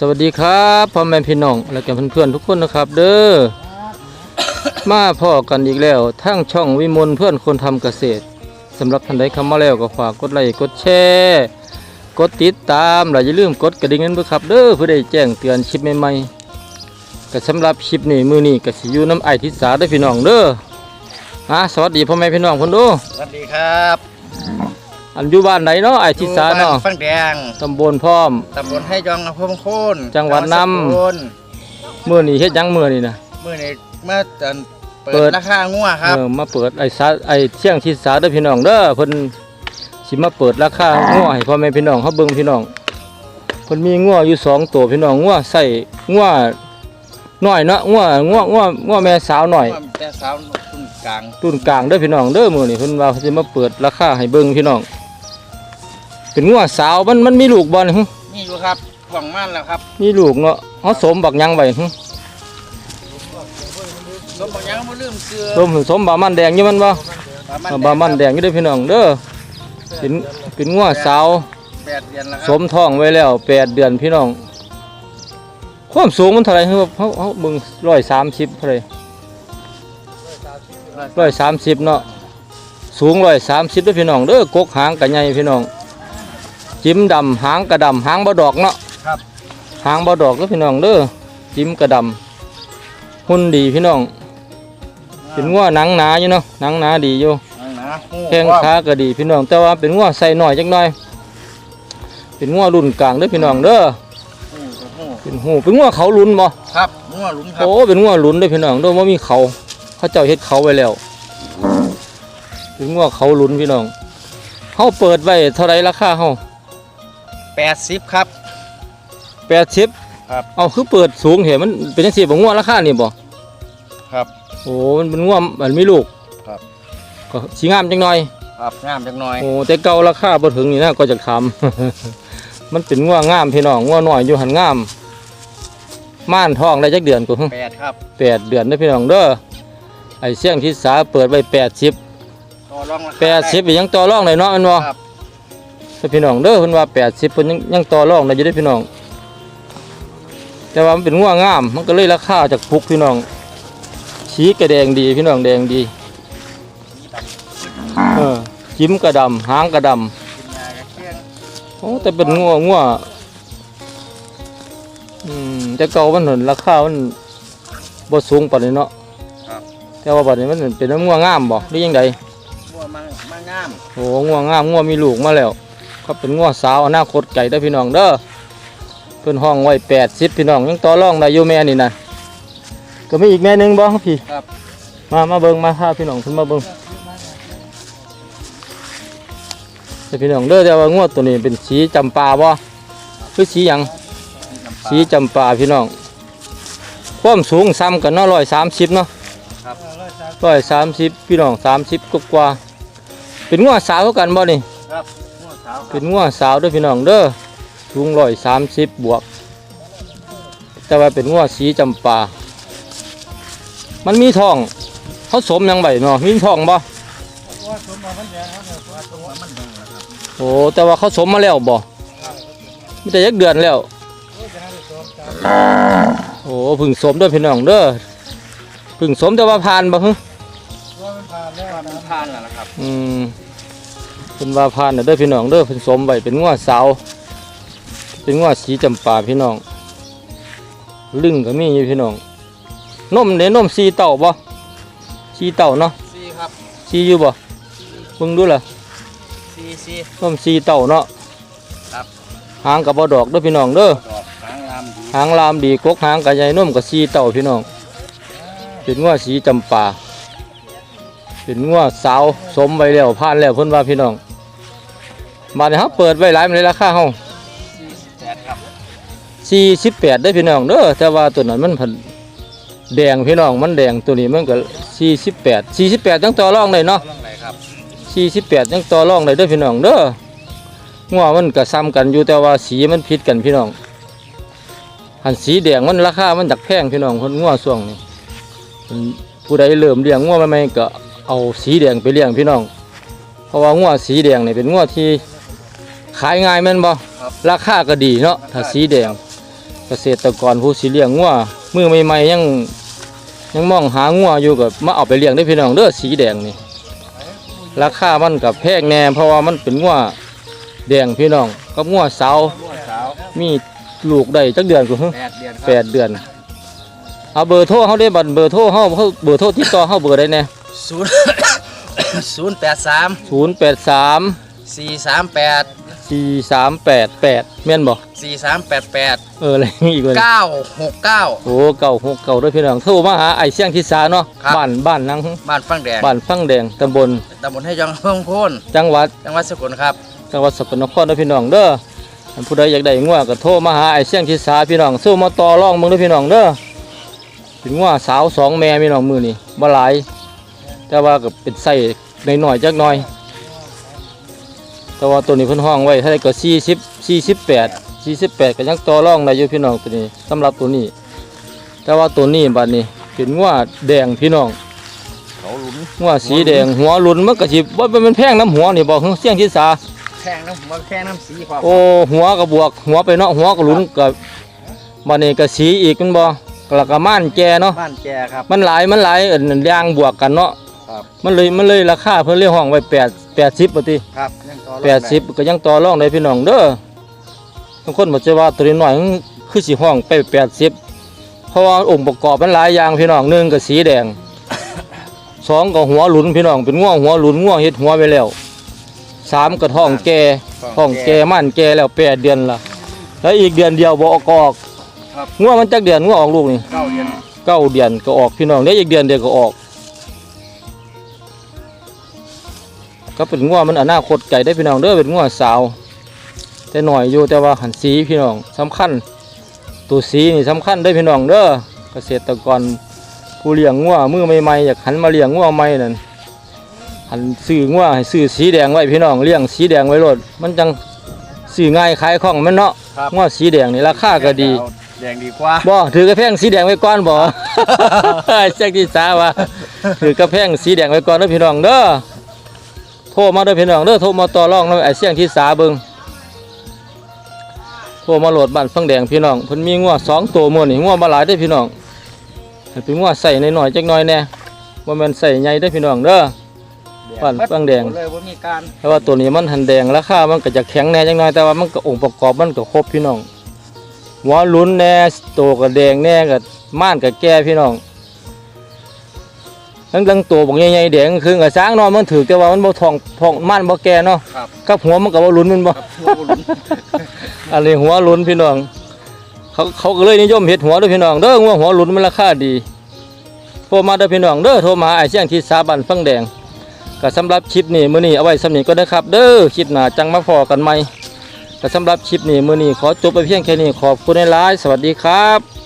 สวัสดีครับพ่อแม่พี่น้องและแกเพื่อนๆทุกคนนะครับ เด้อมาพ่อกันอีกแล้วทั้งช่องวิมลเพื่อนคนทำเกษตรสำหรับท่านใดเข้ามาแล้วก็ฝากกดไลค์กดแชร์กดติดตามและอย่าลืมกดกระดิ่งนั้นด้วยครับ เด้อเพื่อได้แจ้งเตือนคลิปใหม่ๆก็สำหรับคลิปนี้มือนี้ก็สิอยู่น้ำไอทิสาได้อพี่น้องเด้ออะสวัสดีพ่อแม่พี่น้องคนดูสวัสดีครับ อันอยู่บ้านไหนเนาะไอทิสาเนาะอยู่บ้ฟังแดงตำบลพร้อมตำบลให้จองอำเภอพงโคนจังหวัดนำจังหวัดสกลมื้อนี้เฮ็ดหยังมื้อนี้นะมื่อนี้เมื่อตอนเปิเปิดดราคางัวครับเออมาเปิดไอ้สาไอ้เที่ยงที่สาเด้อพี่น้องเด้อเพิ่นสิมาเปิดราคางัวให้พ่อแม่พี่น้องเขาเบิ่งพี่น้องเพิ่นมีงัวอยู่สองตัวพี่น้องงัวใส่งัวน้อยเนาะงัวงัวงัวงัวแม่สาวน้อยว่าแต่สาวตุ้นกลางรุ่นกลางเด้อพี่น้องเด้อมื้อนี้เพิ่นว่าเขาสิมาเปิดราคาให้เบิ่งพี่น้อง เป็นงัวสาวมันมันมีลูกบ่นี่หึนี่อยู่ครับหวังม่านแล้วครับมีลูกเนาะเฮาสมบักหยังไว้หึลมบางยังไม่ลืมเสือสมสมบามันแดงอยู่มันบ่บามันแดงอยู่เด้อพี่น้องเด้อเป็นเป็นงัวสาวแปดเดือนแล้วคสรับมท้องไว้แล้วแปดเดือนพี่น้อง ความสูงมันเท่าไหรครับเขาเขาเบิ่งร้อยสามสิบเท่าไหรร้อยสามสิบเนาะสูงร้อยสามสิบด้วยพี่น้องเด้อกกหางกระใหญ่พี่น้อง จิ้มดำหางกระดำหางบ่ดอกเนาะครับ หางบ่ดอกเด้อพี่น้องเด้อจิ้มกระดำหุ่นดีพี่น้องเป็นงัวหนังหนาอยู่เนาะหนังหนาดีอยู่นั่งนะหูแข้งขาก็ดีพี่น้อง แต่ว่าเป็นงัวใส่หน่อยจักหน่อย เป็นงัวรุ่นกลางเด้อพี่น้องเด้อหูกับหูเป็นหูเป็นงัวเขาลุ้นบ่ครับงัวหลุนครับโอ้เป็นงัวลุ้นเด้อพี่น้องเด้อว่ามีเขาเขาเจ้าเฮ็ดเขาไว้แล้วเป็นงัวเขาลุ้นพี่น้องเฮาเปิดไว้เท่าไรราคาเฮา แปดสิบครับ80ครับเอาคือเปิดสูงเหมันเป็นจังซี่บ่งัวราคานี่บ่ครับ โอ้มันเป็นงัวมันมีลูกครับ ก็สิงามจังหน่อย ครับงามจังหน่อยโอ้แต่เก่าราคาบ่ถึงนี่นะก็จะทำ มันเป็นงัวงามพี่น้องงัวน้อยอยู่หันงาม ม่านทองได้จักเดือนกูแปดครับแปดเดือนเด้อพี่น้องเด้อไอ้เสี่ยงทิศาเปิดไว้แปดสิบต่อรองราคาแปดสิบยังต่อรองเลยเนาะแมันบ่ครับ ถ้าพี่น้องเด้อเพิ่นว่าแปดสิบเพิ่นยังยังต่อรองได้อยู่เด้อพี่น้อง แต่ว่ามันเป็นงัวงาม มันก็เลยราคาจากปุกพี่น้องสีกระแดงดีพี่น้องแดงดีเออจิ้มกระดำหางกระดำกินยากระเชียงโอ้แต่เป็นงัวงัวอืมแต่เก่ามันเห็นราคามันบ่สูงปานนี้เนาะครับแต่ว่าบัดนี้มันเป็นงัวงามบ่หรือยังไงงัวมังมังงามโอ้งัวงามงัวมีลูกมาแล้ว ก็เป็นงัวสาวอนาคตไก่เด้อพี่น้องเด้อเพิ่นห้องไว้80พี่น้องยังต่อรองได้อยู่แม่นี่นะก็มีอีกแม่หนึงบ่พี่ครับ มามาเบิ่งมาพาพี่น้องเพิ่นมาเบิ่งแต่พี่น้องเด้อแต่ว่างัวตัวนี้เป็นสีจำปาบ่คือสีหยังสีจำปาพี่น้องความสูงซ้ำกันเนาะร้อยสามสิบเนาะครับ ร้อยสามสิบพี่น้องสามสิบกกว่าๆเป็นงัวสาวกันบ่นี่ เป็รับนงัวสาวเด้วยพี่น้องเด้อสูงร้อยสามสิบบวก แต่ว่าเป็นงัวสีจำปา มันมีทองเขาสมยังไงเนาะมีทองบ่ว่าสมบัติมันแดงครับเนี่ยว่าสมบัติมันแดงแล้วครับโอ้แต่ว่าเขาสมมาแล้วบ่มีแต่ยักเดือนแล้วโอ้เพึ่งสมเด้วยพี่น้องเด้อเพึ่งสมแต่ว่าผ่านบ่ฮึว่ามันผ่านแล้วมันผ่านแล้วนะครับ อืม เป็นว่าผ่านน่ะเด้อพี่น้องเด้อเพึ่งสมไว้เป็นงัวสาว เป็นงัวสีจำปาพี่น้อง ลึงก็มีอยู่พี่น้องนมเด้นมสีเต่าบ่สีเต่าเนาะซีครับสีอยู่บ่เบิ่งดูล่ะซีซี นมสีเต่าเนาะครับ หางกับบ่ดอกเด้อพี่น้องเด้อ ดอกหางลามดีหางลามดีกกหางกะใหญ่นมกับสีเต่าพี่น้อง เป็นงัวสีจำปา เป็นงัวสาวสมไว้แล้วผ่านแล้วเพิ่นว่าพี่น้องบาดนี้เฮาเปิดไว้หลายมันเลยราคาเฮาซีสิบแปดครับ48ได้อพี่น้องเด้อแต่ว่าตัวนั้นมันพันแดงพี่น้องมันแดงตัวนี้มันก็48 48จังต่อรองได้เนาะเรื่องไหนครับ48จังต่อรองได้เด้อพี่น้องเด้องัวมันก็ซ้ำกันอยู่แต่ว่าสีมันผิดกันพี่น้องหันสีแดงมันราคามันจักแพงพี่น้องคนงัวช่วงนี้มันผู้ใดเริ่มเลี้ยงงัวใหม่ๆก็ เอาสีแดงไปเลี้ยงพี่น้อง เพราะว่างัวสีแดงนี่เป็นงัวที่ขายง่ายแม่นบ่ครับราคาก็ดีเนาะถ้าสีแดง เกษตรกรผู้สิเลี้ยงงัวมือใหม่ๆยังยังมองหางัวอยู่กับมาเอาไปเลี้ยงได้อพี่น้องเด้อสีแดงนี่ราคามันกับแพงแน่เพราะว่ามันเป็นงัวแดงพี่น้องกับงัวสาวบัวสาวมีลูกได้จักเดือนกูฮึแปดเดือนแปดเดือนเอาเบอร์โทรเขาได้บัตรเบอร์โทรเขาเขาเบอร์โทรติดต่อเขาเบอร์ได้แน่ ศูนย์ ศูนย์แปดสามศูนย์แปดสามสี่สามแปดสี่สามแปดแปดแม่นบ่สี่สามแปดแปดเอออะไรอีกเลยเก้าหกเก้า โอ้เก่าหกเก่าด้วยพี่น้องโทรมาหาไอ้เสี่ยงทิศาเนาะครับ บ้านบ้านนังบ้านฟังแดงบ้านฟังแดงตำบลตำบลให้ยังเพิ่งโพ้นจังหวัด จังหวัดสกลครับ จังหวัดสกลนครเด้อพี่น้องเด้ออันผู้ใดอยากได้งัวก็โทรมาหาไอ้เสี่ยงทิศาพี่น้องสู้มาต่อรองมึงเด้อพี่น้องเด้อเป็นงัวสาวสองแม่พี่น้องมือนี่บ่หลาย แต่ว่าก็เป็นไส้หน่อยๆจักหน่อย แต่ว่าตัวนี้เพิ่นห้องไว้เท่าไหร่ก็40 48 48ก็ยังต่อรองได้อยู่พี่น้องตัวนี้สำหรับตัวนี้ แต่ว่าตัวนี้บัดนี้เป็นงัวแดงพี่น้องเขาหลุนงัวสีแดงหัวหลุนมันก็สิบ่เป็นแพงน้ำหัวนี่บอกเสียงที่สาแข้งน้ำมันแข้งน้ำสีพอโอ้หัวก็บวก หัวไปเนาะหัวก็หลุนกับบัดนี้ก็สีอีกแมันบ่แล้วก็ม่านแก่เนาะบ้านแกครับมันหลายมันหลายเอิ้นยางบวกกันเนาะ ครับ มันเลยมันเลยราคาเพิ่นเรียกห้องไว้8 80บ่ติครับยังต่อรองแปได้ดสิบก็ยังต่อรองได้พี่น้องเด้อบางคนบอกจะว่าตัวน้อยมันคือสีห้องไปแปดสิบเพราะว่าองค์ประกอบมันหลายอย่างพี่น้องหนึ่งก็สีแดงสองก็หัวหลุนพี่น้องเป็นง่วงหัวหลุนง่วงเฮ็ดหัวไปแล้วสามก็ท้องแก่ท้องแก่มันแก่แล้วแปดเดือนละแล้วอีกเดือนเดียวบ่ออกก็ออกครับง่วงมันจักเดือนง่วงออกลูกนี่เก้าเดือนเก้าเดือนก็ออกพี่น้องเดี๋ยวอีกเดือนเดียวก็ออก ก็เป็นง่วมันอนาคตไก่ได้พี่น้องเด้อเป็นง่วสาว แต่หน่อยอยู่แต่ว่าหันสีพี่น้องสำคัญ ตัวสีนี่สำคัญได้อพี่น้องเด้อเกษตรกรผู้เลี้ยงง่วมือใหม่ๆอยากหันมาเลี้ยงง่วใหม่นั่นหันซื้อง่วให้ซื้อสีแดงไว้พี่น้องเลี้ยงสีแดงไว้โลดมันจังซื้อง่ายขายคล่องแมันเนาะครับง่วสีแดงนี่ราคาก็ดีแดงดีกว่าบ่ถือกระแพงสีแดงไว้ก่อนบ่แจ้งที่สาว่าถือกระแพงสีแดงไว้ก่อนเด้อพี่น้องเด้อโทรมาเด้อพี่น้องเด้อโทรมาต่อรองนำไอ้เสียงที่สาเบิ่งโทรมาโหลดบ้านฟังแดงพี่น้องเพิ่นมีงัวสองตัวมื้อนี่งัวบ่หลายเด้อพี่น้องให้เป็นงัวใส่น้อยๆจักหน่อยแน่บ่แม่นใส่ใหญ่เด้อพี่น้องเด้อบ้านฟังแดง เลยว่ามีการแต่ว่าตัวนี้มันหันแดงราคามันก็จะแข็งแน่จังหน่อยแต่ว่ามันก็องค์ประกอบมันก็ครบพี่น้องหัวหลุ้นแน่โตวก็แดงแน่ก็ม่านก็แก่พี่น้อง ทั้งทั้งตัวบอกใหญ่ๆแดงคือกับช้างเนาะมันถือแต่ว่ามันบ่ทองทองม่านบ่แก่เนาะครับกับหัวมันก็บ่หลุ้นแมันบ่ครับหัวหลุนอันนี้หัวหลุ้นพี่น้อง เขาเขาก็เลยนิยมเฮ็ดหัวเด้อพี่น้องเด้อหัวหัวหลุ้นมันราคาดีโทรมาเด้อพี่น้องเด้อโทรมาไอ้เสียงที่สาบันฟังแดงก็สำหรับคลิปนี้มื้อนี้เอาไว้สำนี้ก็ได้อครับ เด้อคลิปหน้าจังมาพอกันใหม่ก็สำหรับคลิปนี้มื้อนี้ขอจบไปเพียงแค่นี้ขอบคุณหลายๆสวัสดีครับ